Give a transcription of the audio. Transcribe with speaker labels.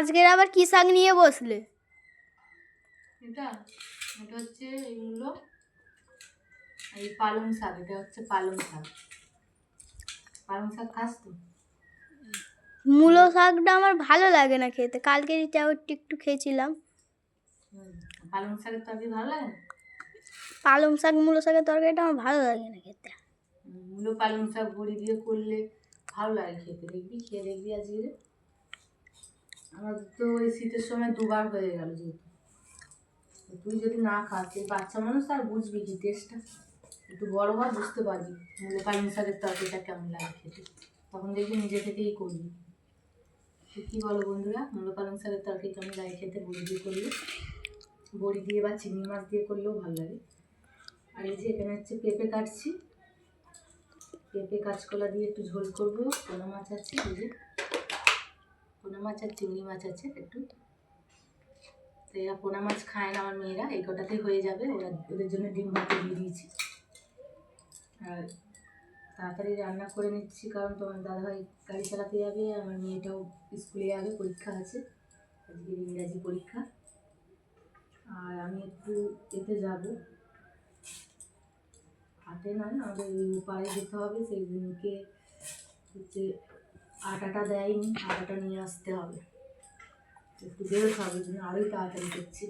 Speaker 1: আজকের আবার কি শাক নিয়ে বসলে?
Speaker 2: এটা এটা হচ্ছে এই মূলো এই পালং শাক এটা হচ্ছে পালং শাক। পালং শাক খাস তো?
Speaker 1: মূলো শাকটা আমার ভালো লাগে না খেতে। কালকে তাও একটু খেয়েছিলাম।
Speaker 2: পালং শাকের তরকারি ভালো লাগে? না
Speaker 1: পালং শাক মূলো শাকের তরকারিটা আমার ভালো লাগে না খেতে।
Speaker 2: মূলো পালং শাক বড়ি দিয়ে করলে ভালো লাগে খেতে। দেখবি খেয়ে দেখবি আজকে। আমার তো ওই শীতের সময় দুবার হয়ে গেল যেহেতু। তুই যদি না খাস বাচ্চা মানুষ আর বুঝবি কি টেস্টটা একটু বড় হওয়া বুঝতে পারবি মূলো পালং শাকের তরকারিটা কেমন লাগে খেতে। তখন দেখবি নিজে থেকেই করবি। কী বলো বন্ধুরা, মূলো পালং শাকের তরকারি কেমন লাগে খেতে বড়ি দিয়ে করলে? বড়ি দিয়ে বা চিংড়ি মাছ দিয়ে করলেও ভালো লাগে। আর এই যে এখানে হচ্ছে পেঁপে কাটছি। পেঁপে কাঁচকলা দিয়ে একটু ঝোল করব, পোনা মাছ আছে এই মাছ আর চিংড়ি মাছ আছে একটু। তো এরা পোনা মাছ খায় না আমার মেয়েরা, এই কটাতেই হয়ে যাবে। ওরা ওদের জন্য ডিম ভাতে দিয়ে দিয়েছি। আর তাড়াতাড়ি রান্না করে নিচ্ছি, কারণ তোমার দাদাভাই গাড়ি চালাতে যাবে, আমার মেয়েটাও স্কুলে যাবে, পরীক্ষা আছে। আজকে ইংরাজি পরীক্ষা। আর আমি একটু এতে যাব। হাটে নয়, আমাদের পাড়ে যেতে হবে, সেই দিনকে হচ্ছে আটাটা দেয়নি আটাটা নিয়ে আসতে হবে। একটু বেরোতে হবে আরোই তাড়াতাড়ি করছি।